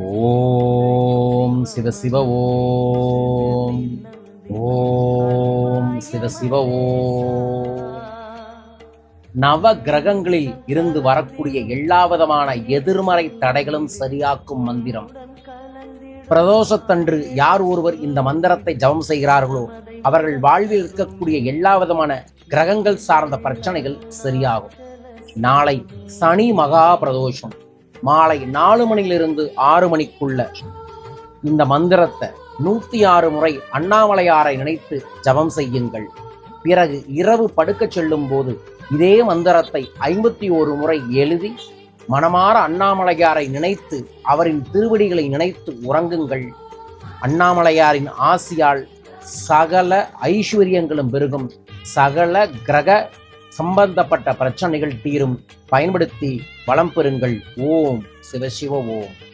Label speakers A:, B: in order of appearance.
A: ஓம் சிவ சிவ ஓம். ஓம் சிவ சிவ ஓம். நவ கிரகங்களில் இருந்து வரக்கூடிய எல்லா விதமான எதிர்மறை தடைகளும் சரியாக்கும் மந்திரம். பிரதோஷத்தன்று யார் ஒருவர் இந்த மந்திரத்தை ஜபம் செய்கிறார்களோ அவர்கள் வாழ்வில் இருக்கக்கூடிய எல்லா விதமான கிரகங்கள் சார்ந்த பிரச்சனைகள் சரியாகும். நாளை சனி மகா பிரதோஷம். மாலை நாலு மணியிலிருந்து ஆறு மணிக்குள்ள இந்த மந்திரத்தை நூத்தி ஆறு முறை அண்ணாமலையாரை நினைத்து ஜபம் செய்யுங்கள். பிறகு இரவு படுக்கச் செல்லும் போது இதே மந்திரத்தை ஐம்பத்தி ஒரு முறை எழுதி மனமாற அண்ணாமலையாரை நினைத்து அவரின் திருவடிகளை நினைத்து உறங்குங்கள். அண்ணாமலையாரின் ஆசியால் சகல ஐஸ்வர்யங்களும் பெருகும். சகல கிரக சம்பந்தப்பட்ட பிரச்சனைகள் தீரும். பயன்படுத்தி வளம் பெறுங்கள். ஓம் சிவசிவ ஓம்.